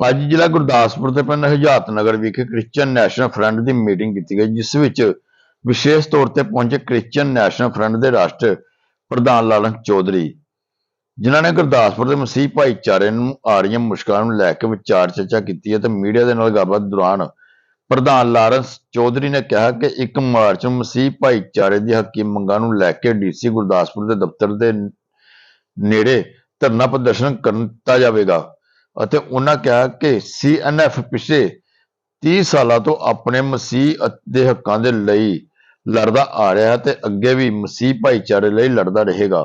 ਅੱਜ ਜ਼ਿਲ੍ਹਾ ਗੁਰਦਾਸਪੁਰ ਦੇ ਪਿੰਡ ਹਜਾਤ ਨਗਰ ਵਿਖੇ ਕ੍ਰਿਸਚੀਅਨ ਨੈਸ਼ਨਲ ਫਰੰਟ ਦੀ ਮੀਟਿੰਗ ਕੀਤੀ ਗਈ, ਜਿਸ ਵਿੱਚ ਵਿਸ਼ੇਸ਼ ਤੌਰ ਤੇ ਪਹੁੰਚੇ ਕ੍ਰਿਸਚੀਅਨ ਨੈਸ਼ਨਲ ਫਰੰਟ ਦੇ ਰਾਸ਼ਟਰ ਪ੍ਰਧਾਨ ਲਾਲਨ ਚੌਧਰੀ, ਜਿਨ੍ਹਾਂ ਨੇ ਗੁਰਦਾਸਪੁਰ ਦੇ ਮਸੀਹ ਭਾਈਚਾਰੇ ਨੂੰ ਆ ਰਹੀਆਂ ਮੁਸ਼ਕਲਾਂ ਨੂੰ ਲੈ ਕੇ ਵਿਚਾਰ ਚਰਚਾ ਕੀਤੀ ਹੈ ਤੇ ਮੀਡੀਆ ਦੇ ਨਾਲ ਗੱਲਬਾਤ ਦੌਰਾਨ ਪ੍ਰਧਾਨ ਲਾਰੈਂਸ ਚੌਧਰੀ ਨੇ ਕਿਹਾ ਕਿ 1 ਮਾਰਚ ਨੂੰ ਮਸੀਹ ਭਾਈਚਾਰੇ ਦੀ ਹੱਕੀ ਮੰਗਾਂ ਨੂੰ ਲੈ ਕੇ ਡੀਸੀ ਗੁਰਦਾਸਪੁਰ ਦੇ ਦਫ਼ਤਰ ਦੇ ਨੇੜੇ ਧਰਨਾ ਪ੍ਰਦਰਸ਼ਨ ਕਰਨ ਦਿੱਤਾ ਜਾਵੇਗਾ। ਅਤੇ ਉਹਨਾਂ ਕਿਹਾ ਕਿ ਸੀਐਨਐਫ ਪਿਛਲੇ 30 ਸਾਲਾਂ ਤੋਂ ਆਪਣੇ ਮਸੀਹ ਦੇ ਹੱਕਾਂ ਦੇ ਲਈ ਲੜਦਾ ਆ ਰਿਹਾ ਹੈ ਤੇ ਅੱਗੇ ਵੀ ਮਸੀਹ ਭਾਈਚਾਰੇ ਲਈ ਲੜਦਾ ਰਹੇਗਾ।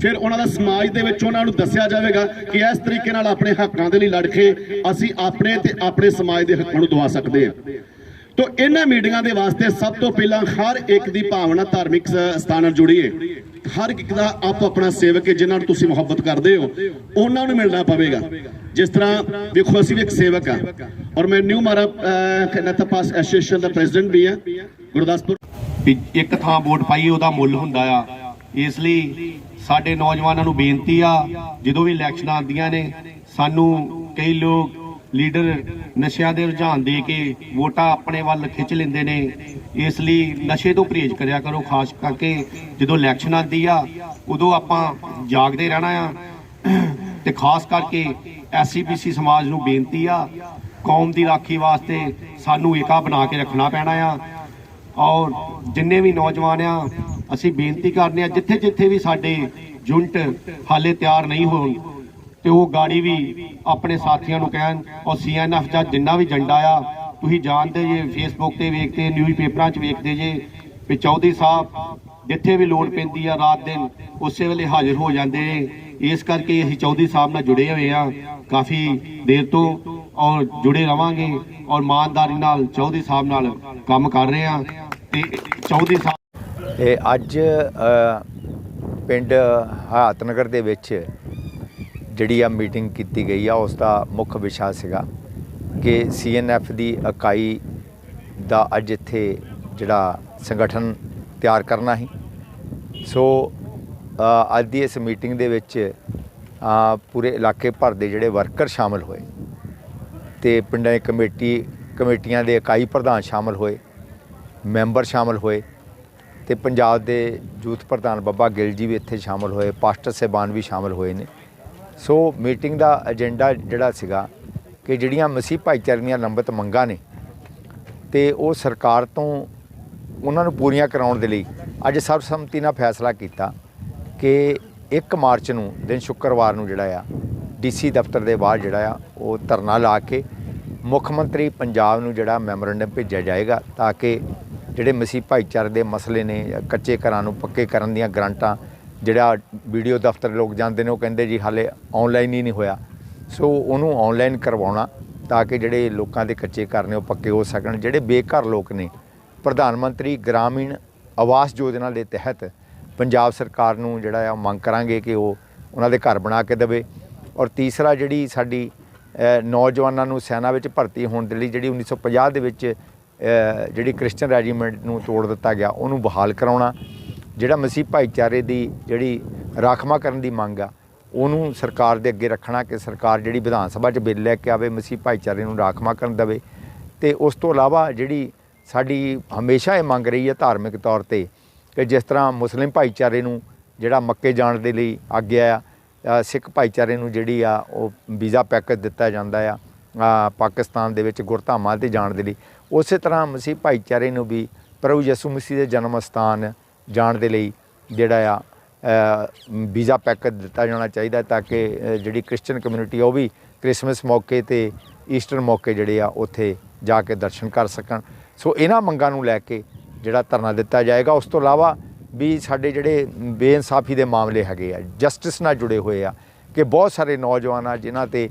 ਫਿਰ ਉਹਨਾਂ ਦਾ ਸਮਾਜ ਦੇ ਵਿੱਚ ਉਹਨਾਂ ਨੂੰ ਦੱਸਿਆ ਜਾਵੇਗਾ ਕਿ ਇਸ ਤਰੀਕੇ ਨਾਲ ਆਪਣੇ ਹੱਕਾਂ ਦੇ ਲਈ ਲੜ ਕੇ ਅਸੀਂ ਆਪਣੇ ਤੇ ਆਪਣੇ ਸਮਾਜ ਦੇ ਹੱਕਾਂ ਨੂੰ ਦਵਾ ਸਕਦੇ ਹਾਂ। ਤੋ ਇਹਨਾਂ ਮੀਟਿੰਗਾਂ ਦੇ ਵਾਸਤੇ ਸਭ ਤੋਂ ਪਹਿਲਾਂ ਹਰ ਇੱਕ ਦੀ ਭਾਵਨਾ ਧਾਰਮਿਕ ਸਥਾਨ ਨਾਲ ਜੁੜੀ ਹੈ ਹਰ ਇੱਕ ਦਾ ਆਪ ਆਪਣਾ ਸੇਵਕ ਹੈ, ਜਿਨ੍ਹਾਂ ਨੂੰ ਤੁਸੀਂ ਮੁਹੱਬਤ ਕਰਦੇ ਹੋ। ਉਹਨਾਂ ਨੂੰ ਮਿਲਣਾ ਪਵੇਗਾ। ਜਿਸ ਤਰ੍ਹਾਂ ਦੇਖੋ ਅਸੀਂ ਵੀ ਇੱਕ ਸੇਵਕ ਆ ਔਰ ਮੈਂ ਨਿਊ ਮਾਰਾ ਨਤਾ ਪਾਸ ਐਸੋਸੀਏਸ਼ਨ ਦਾ ਪ੍ਰੈਜ਼ੀਡੈਂਟ ਵੀ ਆ ਗੁਰਦਾਸਪੁਰ। ਇੱਕ ਥਾਂ ਵੋਟ ਪਾਈ, ਉਹਦਾ ਮੁੱਲ ਹੁੰਦਾ ਆ। ਇਸ ਲਈ ਸਾਡੇ ਨੌਜਵਾਨਾਂ ਨੂੰ ਬੇਨਤੀ ਆ, ਜਦੋਂ ਵੀ ਇਲੈਕਸ਼ਨਾਂ ਆਉਂਦੀਆਂ ਨੇ, ਸਾਨੂੰ ਕਈ ਲੋਕ ਲੀਡਰ ਨਸ਼ਿਆਂ ਦੇ ਰੁਝਾਨ ਦੇ ਕੇ ਵੋਟਾਂ ਆਪਣੇ ਵੱਲ ਖਿੱਚ ਲੈਂਦੇ ਨੇ, ਇਸ ਲਈ ਨਸ਼ੇ ਤੋਂ ਪਰਹੇਜ਼ ਕਰਿਆ ਕਰੋ, ਖਾਸ ਕਰਕੇ ਜਦੋਂ ਇਲੈਕਸ਼ਨ ਆਉਂਦੀ ਆ, ਉਦੋਂ ਆਪਾਂ ਜਾਗਦੇ ਰਹਿਣਾ ਆ। ਤੇ ਖਾਸ ਕਰਕੇ ਐਸਸੀਪੀਸੀ ਸਮਾਜ ਨੂੰ ਬੇਨਤੀ ਆ, ਕੌਮ ਦੀ ਰਾਖੀ ਵਾਸਤੇ ਸਾਨੂੰ ਏਕਾ ਬਣਾ ਕੇ ਰੱਖਣਾ ਪੈਣਾ ਆ। ਔਰ ਜਿੰਨੇ ਵੀ ਨੌਜਵਾਨ ਆ, ਅਸੀਂ ਬੇਨਤੀ ਕਰਦੇ ਆ ਜਿੱਥੇ ਜਿੱਥੇ ਵੀ ਸਾਡੇ ਯੂਨਿਟ ਹਾਲੇ ਤਿਆਰ ਨਹੀਂ ਹੋਣ ਤੇ ਉਹ ਗਾੜੀ ਵੀ ਆਪਣੇ ਸਾਥੀਆਂ ਨੂੰ ਕਹਿਣ ਔਰ ਸੀਐਨਐਫ ਦਾ ਜਿੰਨਾ ਵੀ ਝੰਡਾ ਆ, ਤੁਸੀਂ ਜਾਣਦੇ ਜੇ ਫੇਸਬੁੱਕ ਤੇ ਵੇਖਦੇ ਨਿਊਜ਼ ਪੇਪਰਾਂ 'ਚ ਵੇਖਦੇ ਜੇ ਵੀ ਚੌਧਰੀ ਸਾਹਿਬ ਜਿੱਥੇ ਵੀ ਲੋੜ ਪੈਂਦੀ ਆ ਰਾਤ ਦਿਨ, ਉਸੇ ਵੇਲੇ ਹਾਜ਼ਰ ਹੋ ਜਾਂਦੇ ਨੇ। ਇਸ ਕਰਕੇ ਅਸੀਂ ਚੌਧਰੀ ਸਾਹਿਬ ਨਾਲ ਜੁੜੇ ਹੋਏ ਆ ਕਾਫੀ ਦੇਰ ਤੋਂ ਔਰ ਜੁੜੇ ਰਵਾਂਗੇ ਔਰ ਇਮਾਨਦਾਰੀ ਨਾਲ ਚੌਧਰੀ ਸਾਹਿਬ ਨਾਲ ਕੰਮ ਕਰ ਰਹੇ ਆ। ਤੇ ਚੌਧਰੀ ਸਾਹਿਬ ਇਹ ਅੱਜ ਪਿੰਡ ਹਾਤਨਗਰ ਦੇ ਵਿੱਚ ਜਿਹੜੀ ਆ ਮੀਟਿੰਗ ਕੀਤੀ ਗਈ ਆ, ਉਸ ਦਾ ਮੁੱਖ ਵਿਸ਼ਾ ਸੀਗਾ ਕਿ ਸੀਐਨਐਫ ਦੀ ਇਕਾਈ ਦਾ ਅੱਜ ਇੱਥੇ ਜਿਹੜਾ ਸੰਗਠਨ ਤਿਆਰ ਕਰਨਾ ਸੀ। ਸੋ ਅੱਜ ਦੀ ਇਸ ਮੀਟਿੰਗ ਦੇ ਵਿੱਚ ਪੂਰੇ ਇਲਾਕੇ ਭਰ ਦੇ ਜਿਹੜੇ ਵਰਕਰ ਸ਼ਾਮਲ ਹੋਏ ਤੇ ਪਿੰਡਾਂ ਦੀ ਕਮੇਟੀ, ਕਮੇਟੀਆਂ ਦੇ ਇਕਾਈ ਪ੍ਰਧਾਨ ਸ਼ਾਮਲ ਹੋਏ, ਮੈਂਬਰ ਸ਼ਾਮਲ ਹੋਏ ਤੇ ਪੰਜਾਬ ਦੇ ਯੂਥ ਪ੍ਰਧਾਨ ਬੱਬਾ ਗਿੱਲ ਜੀ ਵੀ ਇੱਥੇ ਸ਼ਾਮਲ ਹੋਏ, ਪਾਸਟਰ ਸਾਹਿਬਾਨ ਵੀ ਸ਼ਾਮਲ ਹੋਏ ਨੇ। ਸੋ ਮੀਟਿੰਗ ਦਾ ਏਜੰਡਾ ਜਿਹੜਾ ਸੀਗਾ ਕਿ ਜਿਹੜੀਆਂ ਮਸੀਹ ਭਾਈਚਾਰੇ ਦੀਆਂ ਲੰਬਤ ਮੰਗਾਂ ਨੇ ਤੇ ਉਹ ਸਰਕਾਰ ਤੋਂ ਉਹਨਾਂ ਨੂੰ ਪੂਰੀਆਂ ਕਰਾਉਣ ਦੇ ਲਈ ਅੱਜ ਸਰਬਸੰਮਤੀ ਨਾਲ ਫੈਸਲਾ ਕੀਤਾ ਕਿ 1 ਮਾਰਚ ਨੂੰ, ਦਿਨ ਸ਼ੁੱਕਰਵਾਰ ਨੂੰ ਜਿਹੜਾ ਆ, ਡੀਸੀ ਦਫ਼ਤਰ ਦੇ ਬਾਹਰ ਜਿਹੜਾ ਆ, ਉਹ ਧਰਨਾ ਲਾ ਕੇ ਮੁੱਖ ਮੰਤਰੀ ਪੰਜਾਬ ਨੂੰ ਜਿਹੜਾ ਮੈਮੋਰੰਡਮ ਭੇਜਿਆ ਜਾਏਗਾ ਤਾਂ ਕਿ ਜਿਹੜੇ ਮਸੀਹ ਭਾਈਚਾਰੇ ਦੇ ਮਸਲੇ ਨੇ ਕੱਚੇ ਘਰਾਂ ਨੂੰ ਪੱਕੇ ਕਰਨ ਦੀਆਂ ਗਰੰਟਾਂ ਜਿਹੜਾ ਵੀਡੀਓ ਦਫ਼ਤਰ ਲੋਕ ਜਾਂਦੇ ਨੇ, ਉਹ ਕਹਿੰਦੇ ਜੀ ਹਾਲੇ ਆਨਲਾਈਨ ਹੀ ਨਹੀਂ ਹੋਇਆ। ਸੋ ਉਹਨੂੰ ਆਨਲਾਈਨ ਕਰਵਾਉਣਾ ਤਾਂ ਕਿ ਜਿਹੜੇ ਲੋਕਾਂ ਦੇ ਕੱਚੇ ਘਰ ਨੇ, ਉਹ ਪੱਕੇ ਹੋ ਸਕਣ। ਜਿਹੜੇ ਬੇਘਰ ਲੋਕ ਨੇ, ਪ੍ਰਧਾਨ ਮੰਤਰੀ ਗ੍ਰਾਮੀਣ ਆਵਾਸ ਯੋਜਨਾ ਦੇ ਤਹਿਤ ਪੰਜਾਬ ਸਰਕਾਰ ਨੂੰ ਜਿਹੜਾ ਆ ਮੰਗ ਕਰਾਂਗੇ ਕਿ ਉਹ ਉਹਨਾਂ ਦੇ ਘਰ ਬਣਾ ਕੇ ਦੇਵੇ। ਔਰ ਤੀਸਰਾ ਜਿਹੜੀ ਸਾਡੀ ਨੌਜਵਾਨਾਂ ਨੂੰ ਸੈਨਾ ਵਿੱਚ ਭਰਤੀ ਹੋਣ ਦੇ ਲਈ ਜਿਹੜੀ 1950 ਦੇ ਵਿੱਚ ਜਿਹੜੀ ਕ੍ਰਿਸਚੀਅਨ ਰੈਜੀਮੈਂਟ ਨੂੰ ਤੋੜ ਦਿੱਤਾ ਗਿਆ, ਉਹਨੂੰ ਬਹਾਲ ਕਰਾਉਣਾ। ਜਿਹੜਾ ਮਸੀਹ ਭਾਈਚਾਰੇ ਦੀ ਜਿਹੜੀ ਰਾਖਵਾਂ ਕਰਨ ਦੀ ਮੰਗ ਆ, ਉਹਨੂੰ ਸਰਕਾਰ ਦੇ ਅੱਗੇ ਰੱਖਣਾ ਕਿ ਸਰਕਾਰ ਜਿਹੜੀ ਵਿਧਾਨ ਸਭਾ 'ਚ ਬਿੱਲ ਲੈ ਕੇ ਆਵੇ, ਮਸੀਹ ਭਾਈਚਾਰੇ ਨੂੰ ਰਾਖਵਾਂ ਕਰਨ ਦੇਵੇ। ਤੇ ਉਸ ਤੋਂ ਇਲਾਵਾ ਜਿਹੜੀ ਸਾਡੀ ਹਮੇਸ਼ਾ ਇਹ ਮੰਗ ਰਹੀ ਹੈ ਧਾਰਮਿਕ ਤੌਰ ਤੇ ਕਿ ਜਿਸ ਤਰ੍ਹਾਂ ਮੁਸਲਿਮ ਭਾਈਚਾਰੇ ਨੂੰ ਜਿਹੜਾ ਮੱਕੇ ਜਾਣ ਦੇ ਲਈ ਆਗਿਆ ਆ ਸਿੱਖ ਭਾਈਚਾਰੇ ਨੂੰ ਜਿਹੜੀ ਆ, ਉਹ ਵੀਜ਼ਾ ਪੈਕੇਜ ਦਿੱਤਾ ਜਾਂਦਾ ਆ ਪਾਕਿਸਤਾਨ ਦੇ ਵਿੱਚ ਗੁਰਧਾਮਾਂ ਤੇ ਜਾਣ ਦੇ ਲਈ। ਉਸੇ ਤਰ੍ਹਾਂ ਮਸੀਹ ਭਾਈਚਾਰੇ ਨੂੰ ਵੀ ਪ੍ਰਭੂ ਯਿਸੂ ਮਸੀਹ ਦੇ ਜਨਮ ਸਥਾਨ ਜਾਣ ਦੇ ਲਈ ਜਿਹੜਾ ਆ ਵੀਜ਼ਾ ਪੈਕੇਜ ਦਿੱਤਾ ਜਾਣਾ ਚਾਹੀਦਾ ਤਾਂ ਕਿ ਜਿਹੜੀ ਕ੍ਰਿਸਚੀਅਨ ਕਮਿਊਨਿਟੀ ਉਹ ਵੀ ਕ੍ਰਿਸਮਸ ਮੌਕੇ ਤੇ, ਈਸਟਰ ਮੌਕੇ ਜਿਹੜੇ ਆ ਉੱਥੇ ਜਾ ਕੇ ਦਰਸ਼ਨ ਕਰ ਸਕਣ। ਸੋ ਇਹਨਾਂ ਮੰਗਾਂ ਨੂੰ ਲੈ ਕੇ ਜਿਹੜਾ ਧਰਨਾ ਦਿੱਤਾ ਜਾਏਗਾ, ਉਸ ਤੋਂ ਇਲਾਵਾ ਵੀ ਸਾਡੇ ਜਿਹੜੇ ਬੇਇਨਸਾਫੀ ਦੇ ਮਾਮਲੇ ਹੈਗੇ ਆ, ਜਸਟਿਸ ਨਾਲ ਜੁੜੇ ਹੋਏ ਆ ਕਿ ਬਹੁਤ ਸਾਰੇ ਨੌਜਵਾਨ ਆ ਜਿਨ੍ਹਾਂ ਤੇ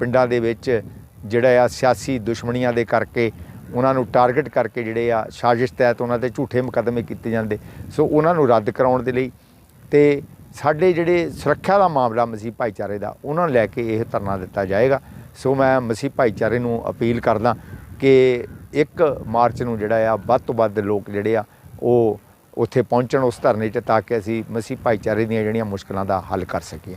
ਪਿੰਡਾਂ ਦੇ ਵਿੱਚ ਜਿਹੜਾ ਆ ਸਿਆਸੀ ਦੁਸ਼ਮਣੀਆਂ ਦੇ ਕਰਕੇ ਉਹਨਾਂ ਨੂੰ ਟਾਰਗੇਟ ਕਰਕੇ ਜਿਹੜੇ ਆ ਸਾਜ਼ਿਸ਼ ਤਹਿਤ ਉਹਨਾਂ ਤੇ ਝੂਠੇ ਮੁਕੱਦਮੇ ਕੀਤੇ ਜਾਂਦੇ। ਸੋ ਉਹਨਾਂ ਨੂੰ ਰੱਦ ਕਰਾਉਣ ਦੇ ਲਈ ਤੇ ਸਾਡੇ ਜਿਹੜੇ ਸੁਰੱਖਿਆ ਦਾ ਮਾਮਲਾ ਮਸੀਹ ਭਾਈਚਾਰੇ ਦਾ, ਉਹਨਾਂ ਨੂੰ ਲੈ ਕੇ ਇਹ ਧਰਨਾ ਦਿੱਤਾ ਜਾਏਗਾ। ਸੋ ਮੈਂ ਮਸੀਹ ਭਾਈਚਾਰੇ ਨੂੰ ਅਪੀਲ ਕਰਦਾ ਕਿ 1 ਮਾਰਚ ਨੂੰ ਜਿਹੜਾ ਆ, ਵੱਧ ਤੋਂ ਵੱਧ ਲੋਕ ਜਿਹੜੇ ਆ, ਉਹ ਉੱਥੇ ਪਹੁੰਚਣ ਉਸ ਧਰਨੇ 'ਚ ਤਾਂ ਕਿ ਅਸੀਂ ਮਸੀਹ ਭਾਈਚਾਰੇ ਦੀਆਂ ਜਿਹੜੀਆਂ ਮੁਸ਼ਕਲਾਂ ਦਾ ਹੱਲ ਕਰ ਸਕੀਏ।